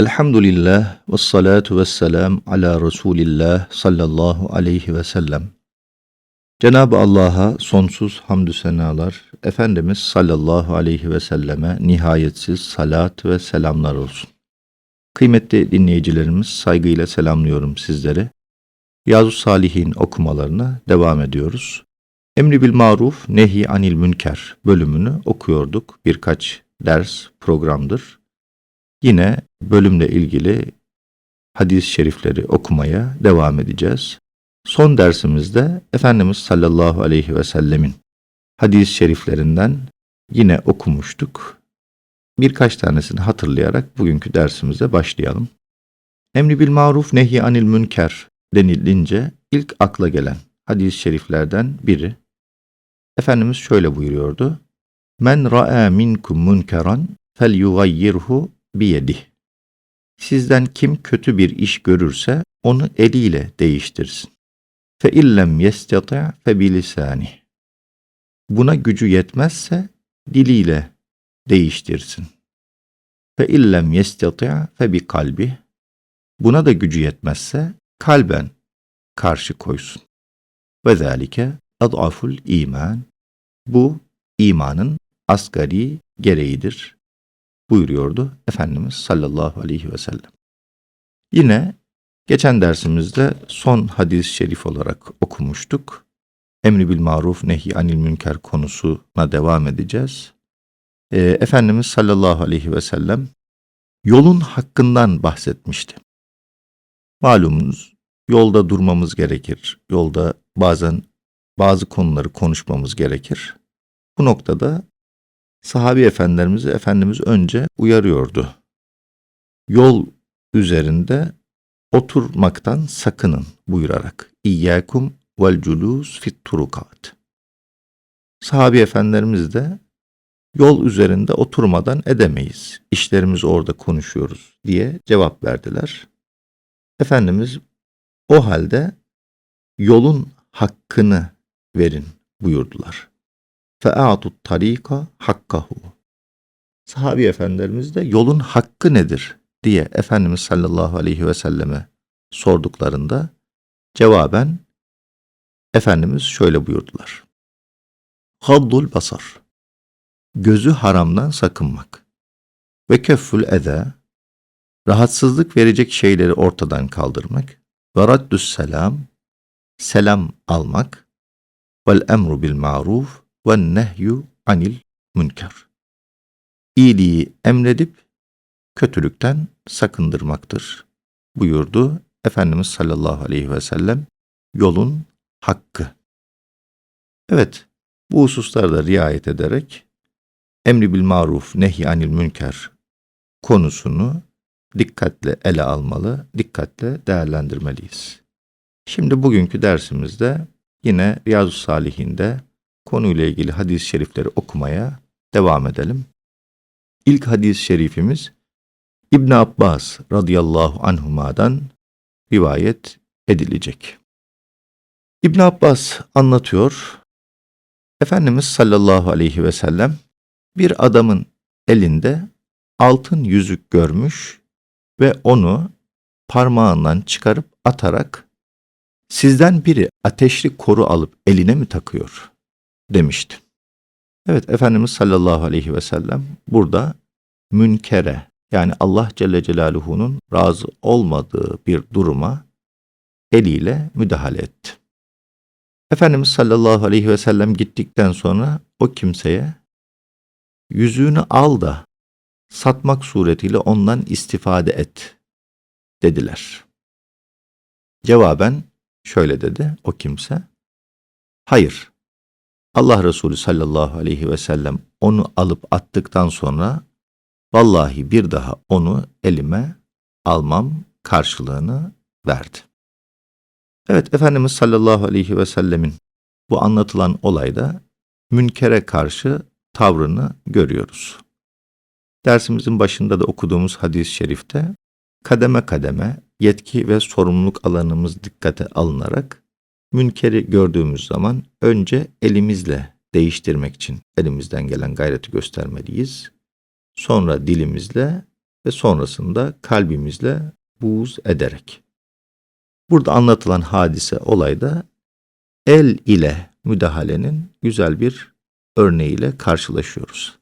Elhamdülillah ve salatu ve selam ala Resulillah sallallahu aleyhi ve sellem. Cenab-ı Allah'a sonsuz hamdü senalar, Efendimiz sallallahu aleyhi ve selleme nihayetsiz salat ve selamlar olsun. Kıymetli dinleyicilerimiz saygıyla selamlıyorum sizleri. Riyazu Salihin okumalarına devam ediyoruz. Emri bil maruf, nehi anil münker bölümünü okuyorduk. Birkaç ders programdır. Yine bölümle ilgili hadis-i şerifleri okumaya devam edeceğiz. Son dersimizde Efendimiz sallallahu aleyhi ve sellemin hadis-i şeriflerinden yine okumuştuk. Birkaç tanesini hatırlayarak bugünkü dersimize başlayalım. Emri bil maruf nehi anil münker denilince ilk akla gelen hadis-i şeriflerden biri. Efendimiz şöyle buyuruyordu. Men ra'a minkum munkeran fel yugayyirhu biyedih. Sizden kim kötü bir iş görürse onu eliyle değiştirsin. Fe illem yestati' fe bilisani. Buna gücü yetmezse diliyle değiştirsin. Fe illem yestati' fe bi kalbi. Buna da gücü yetmezse kalben karşı koysun. Ve zalike adaful iman. Bu imanın asgari gereğidir buyuruyordu Efendimiz sallallahu aleyhi ve sellem. Yine geçen dersimizde son hadis-i şerif olarak okumuştuk. Emri bil maruf nehi anil münker konusuna devam edeceğiz. E, Efendimiz sallallahu aleyhi ve sellem yolun hakkından bahsetmişti. Malumunuz yolda durmamız gerekir. Yolda bazen bazı konuları konuşmamız gerekir. Bu noktada sahabi efendilerimizi Efendimiz önce uyarıyordu. Yol üzerinde oturmaktan sakının buyurarak. İyyâkum vel culûs fit turukat. Sahabi efendilerimiz de yol üzerinde oturmadan edemeyiz. İşlerimizi orada konuşuyoruz diye cevap verdiler. Efendimiz o halde yolun hakkını verin buyurdular. فَاَعْتُ tarika hakkahu. Sahabi efendilerimiz de yolun hakkı nedir diye Efendimiz sallallahu aleyhi ve selleme sorduklarında cevaben Efendimiz şöyle buyurdular. Haddul basar. Gözü haramdan sakınmak. Ve keffül eza. Rahatsızlık verecek şeyleri ortadan kaldırmak. Ve raddüs selam. Selam almak. Vel emru bil maruf ve nehyu anil münker. İyiliği emredip kötülükten sakındırmaktır buyurdu Efendimiz sallallahu aleyhi ve sellem yolun hakkı. Evet, bu hususlarda riayet ederek emri bil maruf nehy anil münker konusunu dikkatle ele almalı, dikkatle değerlendirmeliyiz. Şimdi bugünkü dersimizde yine Riyazu Salihinde konuyla ilgili hadis-i şerifleri okumaya devam edelim. İlk hadis-i şerifimiz İbn Abbas radıyallahu anhuma'dan rivayet edilecek. İbn Abbas anlatıyor. Efendimiz sallallahu aleyhi ve sellem bir adamın elinde altın yüzük görmüş ve onu parmağından çıkarıp atarak sizden biri ateşli koru alıp eline mi takıyor demişti. Evet Efendimiz sallallahu aleyhi ve sellem burada münkere yani Allah Celle Celaluhu'nun razı olmadığı bir duruma eliyle müdahale etti. Efendimiz sallallahu aleyhi ve sellem gittikten sonra o kimseye yüzüğünü al da satmak suretiyle ondan istifade et dediler. Cevaben şöyle dedi o kimse. Hayır, Allah Resulü sallallahu aleyhi ve sellem onu alıp attıktan sonra vallahi bir daha onu elime almam karşılığını verdi. Evet Efendimiz sallallahu aleyhi ve sellemin bu anlatılan olayda münkere karşı tavrını görüyoruz. Dersimizin başında da okuduğumuz hadis-i şerifte kademe kademe yetki ve sorumluluk alanımız dikkate alınarak Münkeri gördüğümüz zaman önce elimizle değiştirmek için elimizden gelen gayreti göstermeliyiz. Sonra dilimizle ve sonrasında kalbimizle buğz ederek. Burada anlatılan hadise olayda el ile müdahalenin güzel bir örneğiyle karşılaşıyoruz.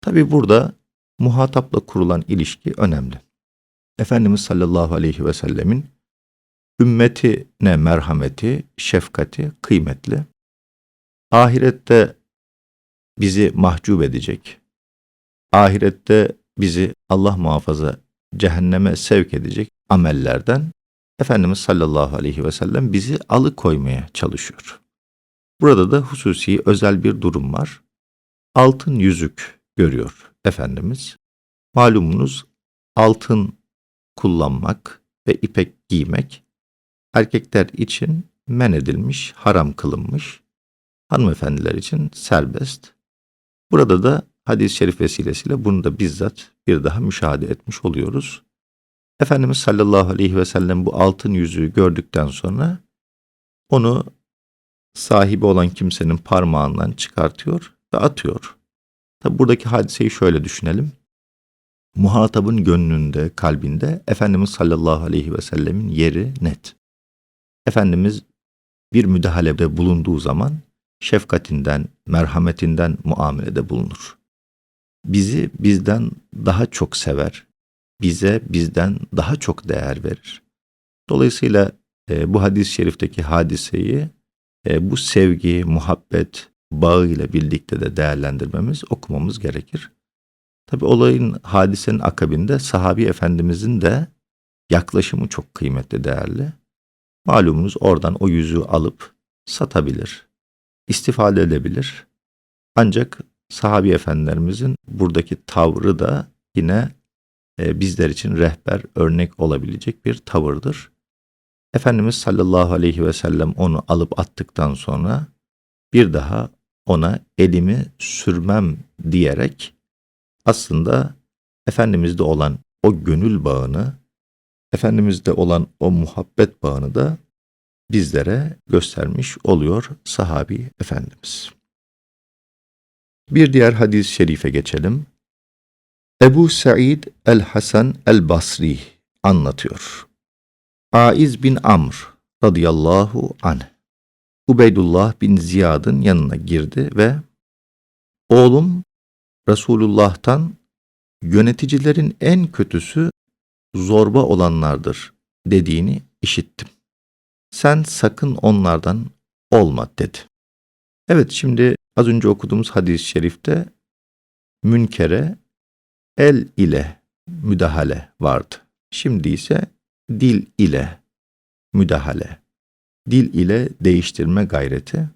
Tabi burada muhatapla kurulan ilişki önemli. Efendimiz sallallahu aleyhi ve sellemin ümmetine merhameti, şefkati kıymetli. Ahirette bizi mahcup edecek, ahirette bizi Allah muhafaza cehenneme sevk edecek amellerden Efendimiz sallallahu aleyhi ve sellem bizi alıkoymaya çalışıyor. Burada da hususi özel bir durum var. Altın yüzük görüyor Efendimiz. Malumunuz altın kullanmak ve ipek giymek erkekler için men edilmiş, haram kılınmış. Hanımefendiler için serbest. Burada da hadis-i şerif vesilesiyle bunu da bizzat bir daha müşahede etmiş oluyoruz. Efendimiz sallallahu aleyhi ve sellem bu altın yüzüğü gördükten sonra onu sahibi olan kimsenin parmağından çıkartıyor ve atıyor. Tabi buradaki hadiseyi şöyle düşünelim. Muhatabın gönlünde, kalbinde Efendimiz sallallahu aleyhi ve sellemin yeri net. Efendimiz bir müdahalede bulunduğu zaman şefkatinden, merhametinden muamelede bulunur. Bizi bizden daha çok sever, bize bizden daha çok değer verir. Dolayısıyla e, bu hadis-i şerifteki hadiseyi e, bu sevgi, muhabbet bağıyla birlikte de değerlendirmemiz, okumamız gerekir. Tabi olayın, hadisenin akabinde sahabi efendimizin de yaklaşımı çok kıymetli, değerli. Malumunuz oradan o yüzüğü alıp satabilir, istifade edebilir. Ancak sahabi efendilerimizin buradaki tavrı da yine e, bizler için rehber, örnek olabilecek bir tavırdır. Efendimiz sallallahu aleyhi ve sellem onu alıp attıktan sonra bir daha ona elimi sürmem diyerek aslında Efendimiz'de olan o gönül bağını, Efendimiz'de olan o muhabbet bağını da bizlere göstermiş oluyor sahabi Efendimiz. Bir diğer hadis-i şerife geçelim. Ebu Said el-Hasan el-Basri anlatıyor. Aiz bin Amr radıyallahu anh Ubeydullah bin Ziyad'ın yanına girdi ve oğlum Resulullah'tan yöneticilerin en kötüsü zorba olanlardır dediğini işittim. Sen sakın onlardan olma dedi. Evet şimdi az önce okuduğumuz hadis-i şerifte münkere el ile müdahale vardı. Şimdi ise dil ile müdahale, dil ile değiştirme gayreti.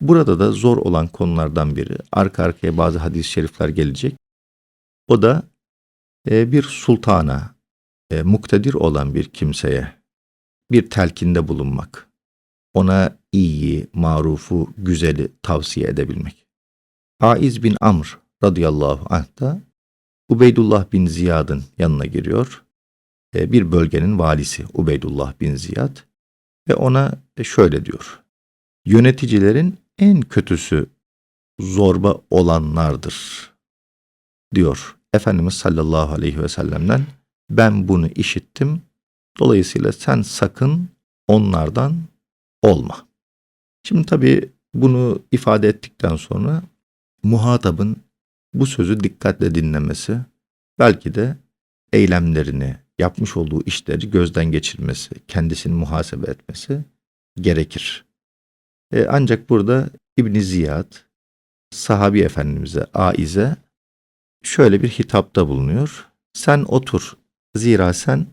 Burada da zor olan konulardan biri, arka arkaya bazı hadis-i şerifler gelecek. O da e, bir sultana, e, muktedir olan bir kimseye bir telkinde bulunmak, ona iyiyi, marufu, güzeli tavsiye edebilmek. Aiz bin Amr radıyallahu anh da Ubeydullah bin Ziyad'ın yanına giriyor. E, bir bölgenin valisi Ubeydullah bin Ziyad ve ona şöyle diyor. Yöneticilerin en kötüsü zorba olanlardır diyor Efendimiz sallallahu aleyhi ve sellem'den ben bunu işittim. Dolayısıyla sen sakın onlardan olma. Şimdi tabii bunu ifade ettikten sonra muhatabın bu sözü dikkatle dinlemesi, belki de eylemlerini, yapmış olduğu işleri gözden geçirmesi, kendisini muhasebe etmesi gerekir. E, ancak burada İbn Ziyad sahabi efendimize Aize şöyle bir hitapta bulunuyor. Sen otur. Zira sen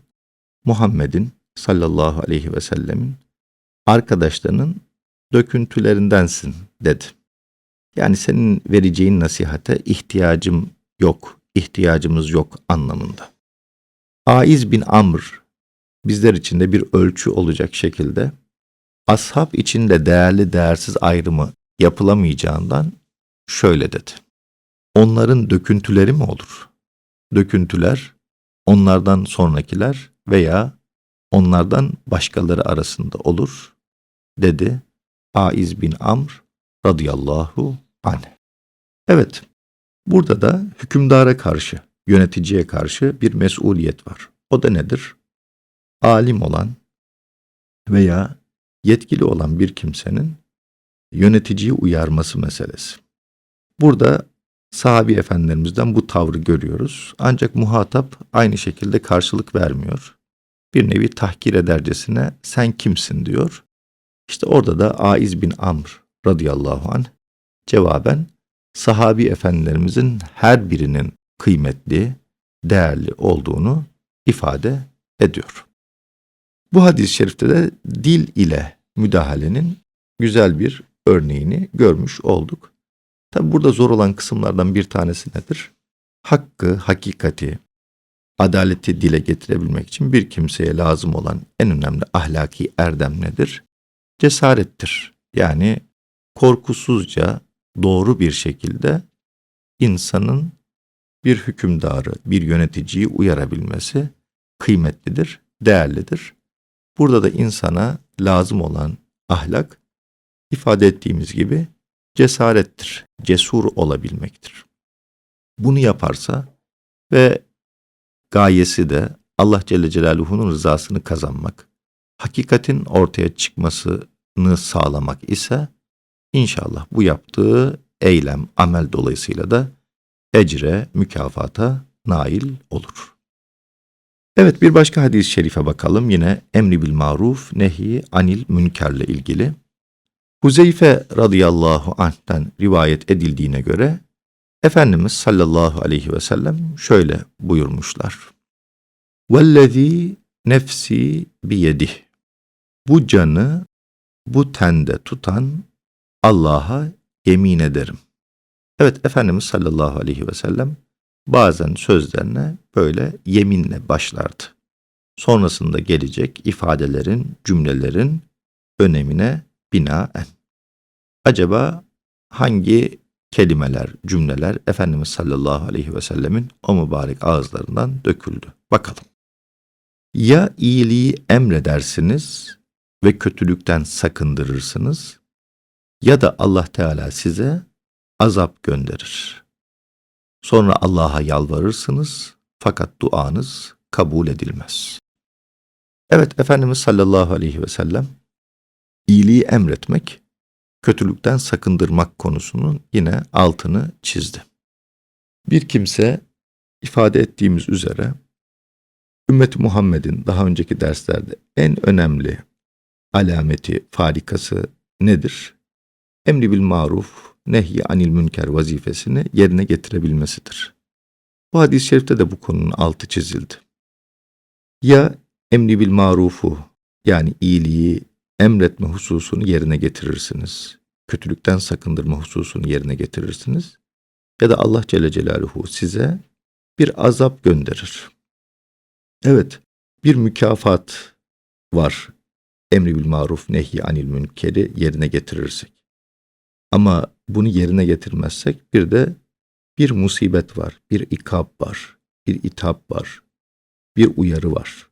Muhammed'in sallallahu aleyhi ve sellemin arkadaşlarının döküntülerindensin dedi. Yani senin vereceğin nasihate ihtiyacım yok, ihtiyacımız yok anlamında. Aiz bin Amr bizler için de bir ölçü olacak şekilde ashab içinde değerli değersiz ayrımı yapılamayacağından şöyle dedi. Onların döküntüleri mi olur? Döküntüler onlardan sonrakiler veya onlardan başkaları arasında olur dedi Aiz bin Amr radıyallahu anh. Evet, burada da hükümdara karşı yöneticiye karşı bir mesuliyet var. O da nedir? Alim olan veya yetkili olan bir kimsenin yöneticiyi uyarması meselesi. Burada sahabi efendilerimizden bu tavrı görüyoruz. Ancak muhatap aynı şekilde karşılık vermiyor. Bir nevi tahkir edercesine sen kimsin diyor. İşte orada da Aiz bin Amr radıyallahu anh cevaben sahabi efendilerimizin her birinin kıymetli, değerli olduğunu ifade ediyor. Bu hadis-i şerifte de dil ile müdahalenin güzel bir örneğini görmüş olduk. Tabi burada zor olan kısımlardan bir tanesi nedir? Hakkı, hakikati, adaleti dile getirebilmek için bir kimseye lazım olan en önemli ahlaki erdem nedir? Cesarettir. Yani korkusuzca doğru bir şekilde insanın bir hükümdarı, bir yöneticiyi uyarabilmesi kıymetlidir, değerlidir. Burada da insana lazım olan ahlak ifade ettiğimiz gibi cesarettir, cesur olabilmektir. Bunu yaparsa ve gayesi de Allah Celle Celaluhu'nun rızasını kazanmak, hakikatin ortaya çıkmasını sağlamak ise inşallah bu yaptığı eylem, amel dolayısıyla da ecre, mükafata nail olur. Evet bir başka hadis-i şerife bakalım. Yine emri bil maruf, nehi anil münkerle ilgili. Huzeyfe radıyallahu anh'ten rivayet edildiğine göre Efendimiz sallallahu aleyhi ve sellem şöyle buyurmuşlar. Vellezî nefsi biyedih. Bu canı bu tende tutan Allah'a yemin ederim. Evet Efendimiz sallallahu aleyhi ve sellem bazen sözlerine böyle yeminle başlardı. Sonrasında gelecek ifadelerin, cümlelerin önemine binaen. Acaba hangi kelimeler, cümleler Efendimiz sallallahu aleyhi ve sellemin o mübarek ağızlarından döküldü? Bakalım. Ya iyiliği emredersiniz ve kötülükten sakındırırsınız ya da Allah Teala size azap gönderir. Sonra Allah'a yalvarırsınız fakat duanız kabul edilmez. Evet Efendimiz sallallahu aleyhi ve sellem iyiliği emretmek, kötülükten sakındırmak konusunun yine altını çizdi. Bir kimse ifade ettiğimiz üzere ümmet Muhammed'in daha önceki derslerde en önemli alameti, farikası nedir? Emri bil maruf, nehy anil münker vazifesini yerine getirebilmesidir. Bu hadis-i şerifte de bu konunun altı çizildi. Ya emri bil marufu yani iyiliği emretme hususunu yerine getirirsiniz. Kötülükten sakındırma hususunu yerine getirirsiniz. Ya da Allah Celle Celaluhu size bir azap gönderir. Evet, bir mükafat var. Emri bil maruf, nehy anil münkeri yerine getirirsek. Ama bunu yerine getirmezsek bir de bir musibet var, bir ikab var, bir itap var, bir uyarı var.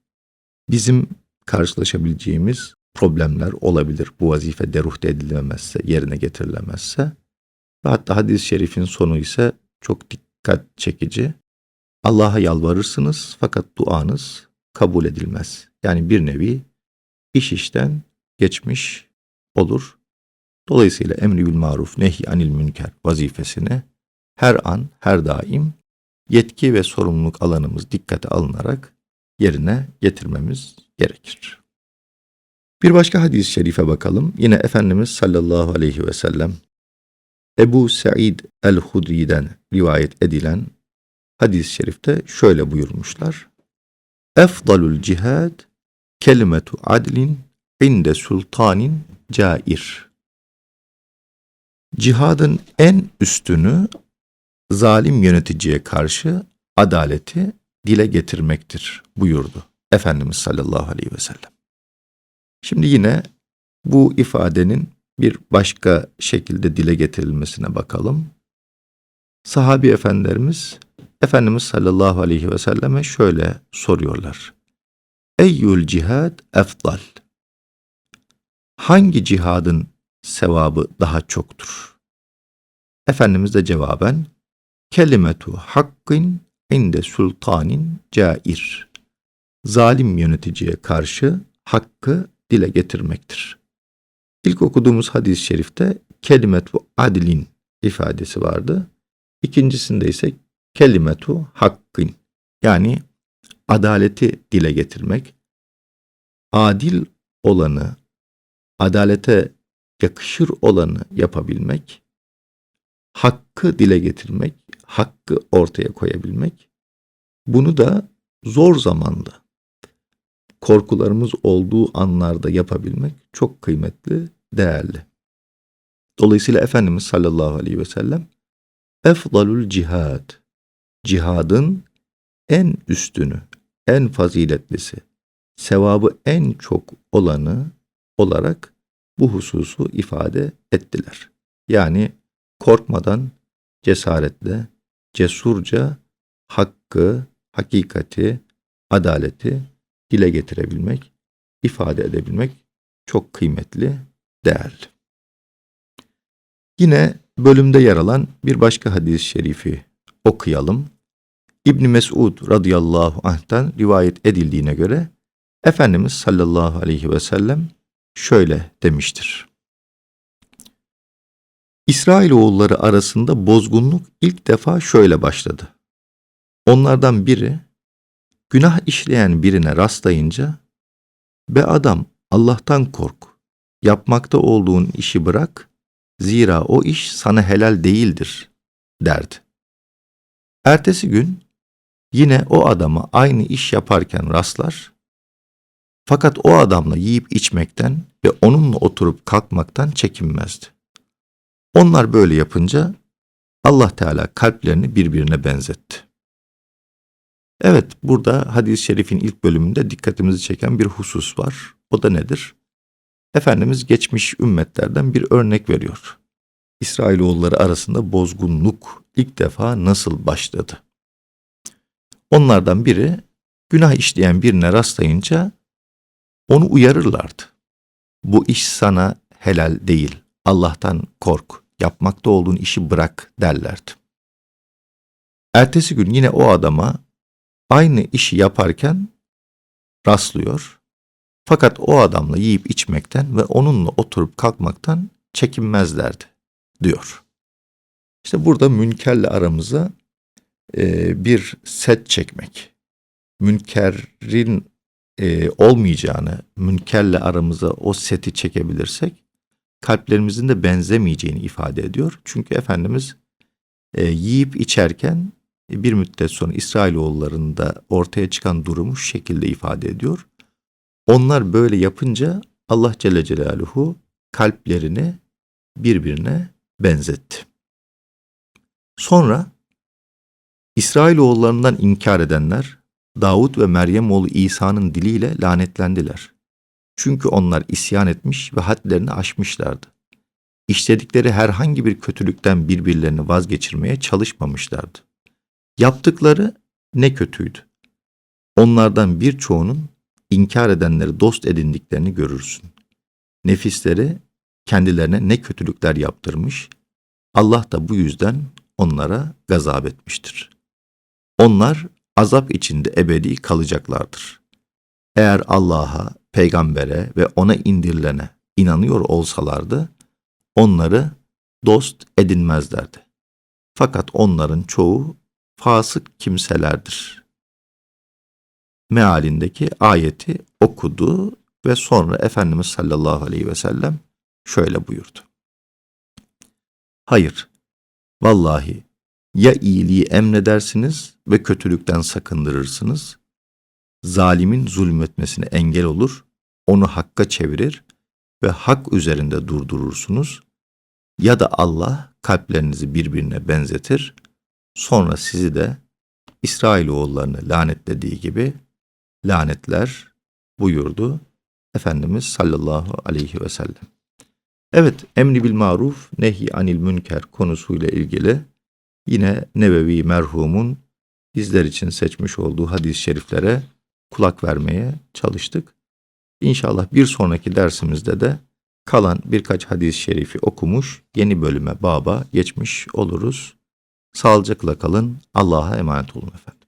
Bizim karşılaşabileceğimiz problemler olabilir. Bu vazife deruhte edilemezse, yerine getirilemezse. Ve hatta hadis-i şerifin sonu ise çok dikkat çekici. Allah'a yalvarırsınız fakat duanız kabul edilmez. Yani bir nevi iş işten geçmiş olur. Dolayısıyla emri bil maruf nehy anil münker vazifesini her an, her daim yetki ve sorumluluk alanımız dikkate alınarak yerine getirmemiz gerekir. Bir başka hadis-i şerife bakalım. Yine Efendimiz sallallahu aleyhi ve sellem Ebu Sa'id el-Hudri'den rivayet edilen hadis-i şerifte şöyle buyurmuşlar. Efdalul cihad kelimetu adlin inde sultanin cair. Cihadın en üstünü zalim yöneticiye karşı adaleti dile getirmektir buyurdu Efendimiz sallallahu aleyhi ve sellem. Şimdi yine bu ifadenin bir başka şekilde dile getirilmesine bakalım. Sahabi efendilerimiz Efendimiz sallallahu aleyhi ve selleme şöyle soruyorlar. Eyyül cihad efdal. Hangi cihadın sevabı daha çoktur? Efendimiz de cevaben kelimetu hakkin inde sultanin cair. Zalim yöneticiye karşı hakkı dile getirmektir. İlk okuduğumuz hadis-i şerifte kelimetu adilin ifadesi vardı. İkincisinde ise kelimetu hakkın yani adaleti dile getirmek, adil olanı, adalete yakışır olanı yapabilmek, hakkı dile getirmek, hakkı ortaya koyabilmek, bunu da zor zamanda, korkularımız olduğu anlarda yapabilmek çok kıymetli, değerli. Dolayısıyla Efendimiz sallallahu aleyhi ve sellem efdalul cihad, cihadın en üstünü, en faziletlisi, sevabı en çok olanı olarak bu hususu ifade ettiler. Yani korkmadan cesaretle, cesurca hakkı, hakikati, adaleti dile getirebilmek, ifade edebilmek çok kıymetli, değerli. Yine bölümde yer alan bir başka hadis-i şerifi okuyalım. İbn Mesud radıyallahu anh'tan rivayet edildiğine göre Efendimiz sallallahu aleyhi ve sellem şöyle demiştir. İsrailoğulları arasında bozgunluk ilk defa şöyle başladı. Onlardan biri günah işleyen birine rastlayınca be adam Allah'tan kork. Yapmakta olduğun işi bırak. Zira o iş sana helal değildir derdi. Ertesi gün yine o adama aynı iş yaparken rastlar. Fakat o adamla yiyip içmekten ve onunla oturup kalkmaktan çekinmezdi. Onlar böyle yapınca Allah Teala kalplerini birbirine benzetti. Evet, burada hadis-i şerifin ilk bölümünde dikkatimizi çeken bir husus var. O da nedir? Efendimiz geçmiş ümmetlerden bir örnek veriyor. İsrailoğulları arasında bozgunluk ilk defa nasıl başladı? Onlardan biri günah işleyen birine rastlayınca onu uyarırlardı. Bu iş sana helal değil. Allah'tan kork. Yapmakta olduğun işi bırak derlerdi. Ertesi gün yine o adama aynı işi yaparken rastlıyor. Fakat o adamla yiyip içmekten ve onunla oturup kalkmaktan çekinmezlerdi diyor. İşte burada münkerle aramıza e, bir set çekmek. Münkerin e, olmayacağını, münkerle aramıza o seti çekebilirsek kalplerimizin de benzemeyeceğini ifade ediyor. Çünkü Efendimiz e, yiyip içerken bir müddet sonra İsrailoğullarında ortaya çıkan durumu şu şekilde ifade ediyor. Onlar böyle yapınca Allah Celle Celaluhu kalplerini birbirine benzetti. Sonra İsrailoğullarından inkar edenler Davut ve Meryem oğlu İsa'nın diliyle lanetlendiler. Çünkü onlar isyan etmiş ve hadlerini aşmışlardı. İşledikleri herhangi bir kötülükten birbirlerini vazgeçirmeye çalışmamışlardı. Yaptıkları ne kötüydü. Onlardan birçoğunun inkar edenleri dost edindiklerini görürsün. Nefisleri kendilerine ne kötülükler yaptırmış, Allah da bu yüzden onlara gazap etmiştir. Onlar azap içinde ebedi kalacaklardır. Eğer Allah'a, peygambere ve ona indirilene inanıyor olsalardı, onları dost edinmezlerdi. Fakat onların çoğu fasık kimselerdir. Mealindeki ayeti okudu ve sonra Efendimiz sallallahu aleyhi ve sellem şöyle buyurdu. Hayır, vallahi ya iyiliği emredersiniz ve kötülükten sakındırırsınız, zalimin zulmetmesine engel olur, onu hakka çevirir ve hak üzerinde durdurursunuz ya da Allah kalplerinizi birbirine benzetir, sonra sizi de İsrailoğullarını lanetlediği gibi lanetler buyurdu Efendimiz sallallahu aleyhi ve sellem. Evet, emri bil maruf, nehi anil münker konusuyla ilgili yine Nebevi merhumun bizler için seçmiş olduğu hadis-i şeriflere kulak vermeye çalıştık. İnşallah bir sonraki dersimizde de kalan birkaç hadis-i şerifi okumuş, yeni bölüme baba geçmiş oluruz. Sağlıcakla kalın, Allah'a emanet olun efendim.